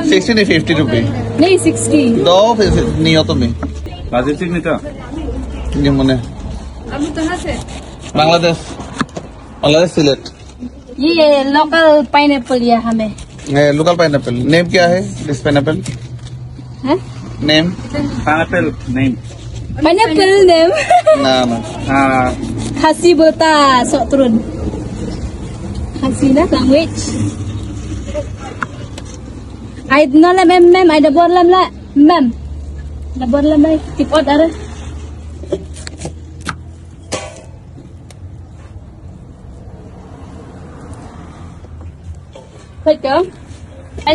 Sixty नहीं fifty रुपी नहीं sixty दो फिर नहीं हो तुम्हें রাজীব সিগনেচার ये मने अभी कहाँ से बांग्लादेश बांग्लादेश सिलेट ये लोकल पाइन लिया हमें लोकल पाइनएप्पल नेम क्या है दिस पाइनएप्पल है name pineapple name pineapple name ना ना Khasi bola sok turun. Khasi lah language. No lah mem mem I dah buat lam lah mem.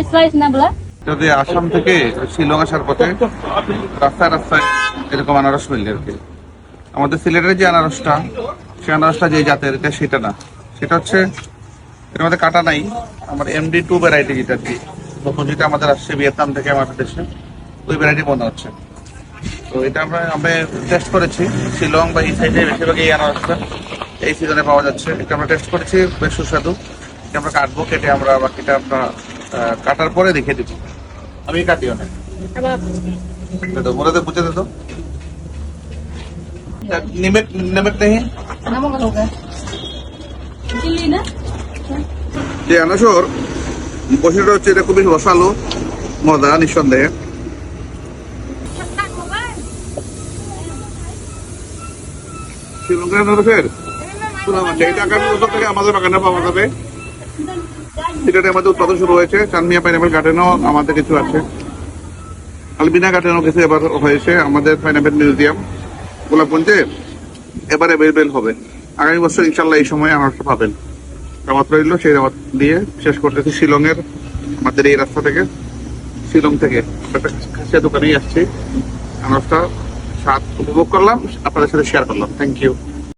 Slice na bela? যদি আসাম থেকে শিলং আসার পথে রাস্তায় রাস্তায় এরকম আনারস মিললে আর কি। আমাদের সিলেটের যে আনারসটা, সেই আনারসটা যে জাতের, এটা সেটা না। সেটা হচ্ছে, এর মধ্যে কাটা নাই, আমার এমডি টু ভ্যারাইটি যেটা আর কি। নতুন আমাদের আসছে ভিয়েতনাম থেকে আমাদের দেশে ওই ভ্যারাইটি মনে হচ্ছে। তো এটা আমরা আমরা টেস্ট করেছি শিলং বা এই সাইডে বেশিরভাগ এই আনারসটা এই সিজনে পাওয়া যাচ্ছে। এটা আমরা টেস্ট করেছি বেশ সুস্বাদু। এটা আমরা কাটবো কেটে আমরা বাকিটা আমরা কাটার পরে দেখে দিব। আমি কাটি অনেক তো বলে দে বুঝে তো। নিমক নিমক নেই? নমক লোক। চিল্লি না? যে অনশোর হচ্ছে এটা খুবই রসালো, মজা, নিঃসন্দেহে। আমাদের বাগানে পাওয়া যাবে। আমাদের উৎপাদন শুরু হয়েছে। গার্ডেনও আমাদের কিছু আছে। আলবিনা গার্ডেনও কিছু এবার হয়েছে আমাদের মিউজিয়াম। গোলাপগঞ্জে এবার অ্যাভেলেবেল হবে। আগামী বছর ইনশাল্লাহ এই সময় আনারসটা পাবেন। দাওয়াত রইল, সেই দাওয়াত দিয়ে শেষ করতেছি শিলংয়ের আমাদের এই রাস্তা থেকে, শিলং থেকে। একটা খাসিয়া দোকানেই আসছি। আনারসটা স্বাদ উপভোগ করলাম, আপনাদের সাথে শেয়ার করলাম। Thank you